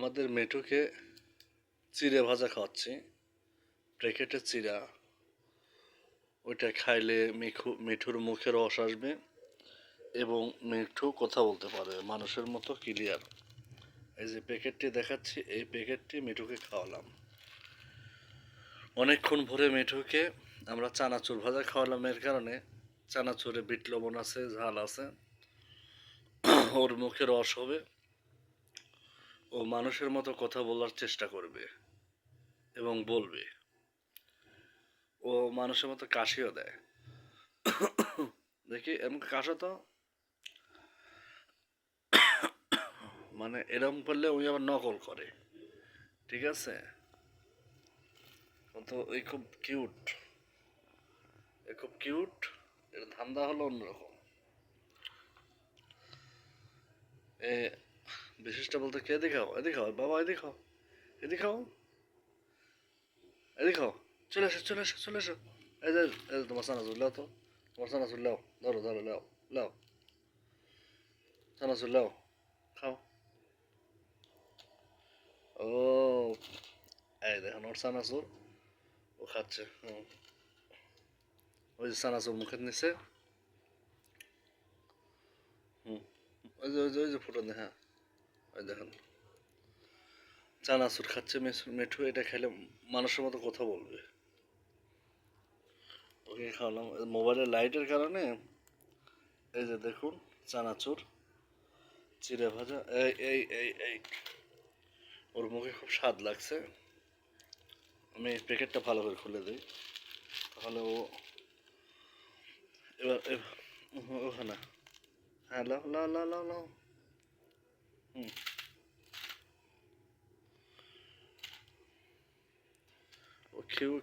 আমাদের মেঠুকে চিড়ে ভাজা খাওয়াচ্ছি। প্যাকেটের চিড়া। ওইটা খাইলে মিঠু মিঠুর মুখে রস আসবে এবং মিঠু কথা বলতে পারবে মানুষের মতো ক্লিয়ার এই যে প্যাকেটটি দেখাচ্ছি, এই প্যাকেটটি মিঠুকে খাওয়ালাম। অনেকক্ষণ ভরে মিঠুকে আমরা চানাচুর ভাজা খাওয়ালাম, এর কারণে চানাচুরে বিট লবণ আছে, ঝাল আছে। ওর মুখে রস হবে। ও মানুষের মতো কথা বলার চেষ্টা করবে এবং বলবে। ও মানুষের মতো কাশিও দেয়। দেখি এমন কাশো তো মানে এরকম করলে ওই আবার নকল করে। ঠিক আছে? তো এই খুব কিউট এ খুব কিউট এর ধান্দা হলো অন্যরকম। এ বিশিষ্ট বলতে কে দেখাও? এদিকে খাও বাবা এদিকে খাও এদিকে খাও এদিকে খাও চলে এসো চলে এসো চলে এসো। এই যে এই যে তোমার সানাসুর, লাও তো। তোমার সানাসুর, লাও। ধরো ধরো, লাও লাও। সানাসুর, লাও। খাও। ও, এই দেখেন ওর সানাসুর। ও খাচ্ছে, হুম। ওই যে সানাসুর মুখের নিচে হুম। ওই যে ওই যে ওই যে ফুটন হ্যাঁ। ওই দেখেন। চানাচুর খাচ্ছে মেঠু, এটা খেলে মানুষের মতো কথা বলবে। ওকে খাওয়ালাম। মোবাইলের লাইটের কারণে এই যে দেখুন, চানাচুর, চিড়ে ভাজা, এই এই এই এই। ওর মুখে খুব স্বাদ লাগছে। আমি প্যাকেটটা ভালো করে খুলে দিই। তাহলে ও এবার এবার- ওখানে হ্যাঁ লাও লাও লাও লাও লাও।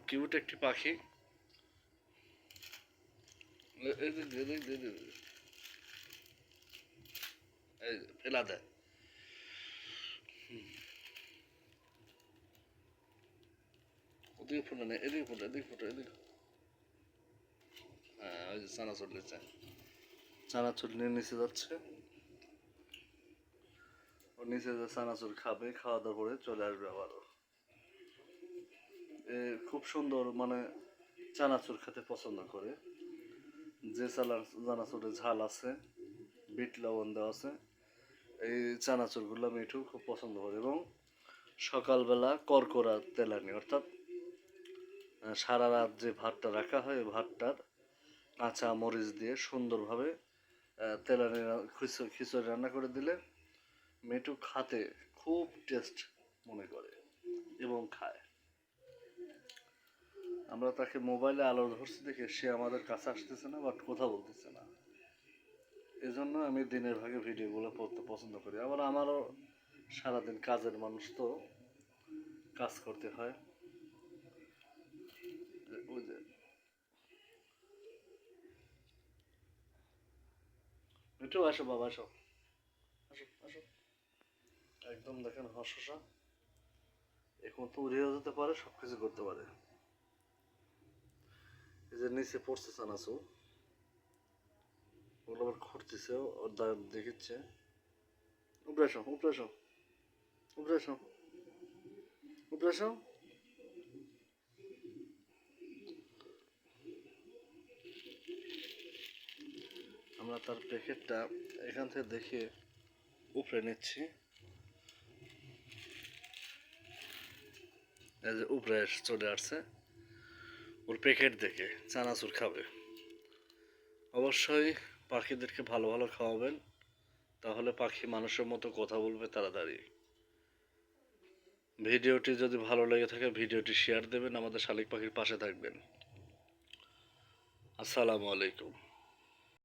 কিউট একটি পাখি ফেলা দেয়। ওদিকে ফুটে নেই এদিকে ফুটে এদিকে ফুটে এদিকে হ্যাঁ ওই যে চানাচুর নিচ্ছে চানাচুর নিয়ে নিচে যাচ্ছে ও নিচে যে চানাচুর খাবে, খাওয়া দাওয়া করে চলে আসবে আবারও। খুব সুন্দর মানে চানাচুর খেতে পছন্দ করে। যে চালা চানাচুরে ঝাল আছে, বিট লবণ দেওয়া আছে, এই চানাচুরগুলো মিঠু খুব পছন্দ করে এবং সকালবেলা করকরা তেলানি, অর্থাৎ সারা রাত যে ভাতটা রাখা হয় ভাতটার কাঁচা মরিচ দিয়ে সুন্দরভাবে তেলানি খিচুড়ি রান্না করে দিলে মিঠু খাতে খুব টেস্ট মনে করে এবং খায়। আমরা তাকে মোবাইলে আলো ধরছি দেখে সে আমাদের কাছে আসতেছে না বাট কথা বলতেছে না। এজন্য আমি দিনের ভাগে ভিডিওগুলো পড়তে পছন্দ করি। আবার আমারও সারাদিন কাজের মানুষ তো কাজ করতে হয়। ওই যে আসো বাবা, আসো। একদম দেখেন হসা এখন তো উড়েও যেতে পারে সব কিছু করতে পারে। এই যে নিচে পড়ছে চানাচু ওগুলো আবার খুঁড়তেছে, ওর দাঁত দেখিচ্ছে। উপরে আসো উপরে আসো। উপরে উপরে আমরা তার প্যাকেটটা এখান থেকে দেখে উপরে নিচ্ছি এই যে উপরে চলে আসছে, ওর প্যাকেট দেখে চানাচুর খাবে। অবশ্যই পাখিদেরকে ভালো ভালো খাওয়াবেন, তাহলে পাখি মানুষের মতো কথা বলবে তাড়াতাড়ি। ভিডিওটি যদি ভালো লেগে থাকে, ভিডিওটি শেয়ার দেবেন, আমাদের শালিক পাখির পাশে থাকবেন। আসসালামু আলাইকুম।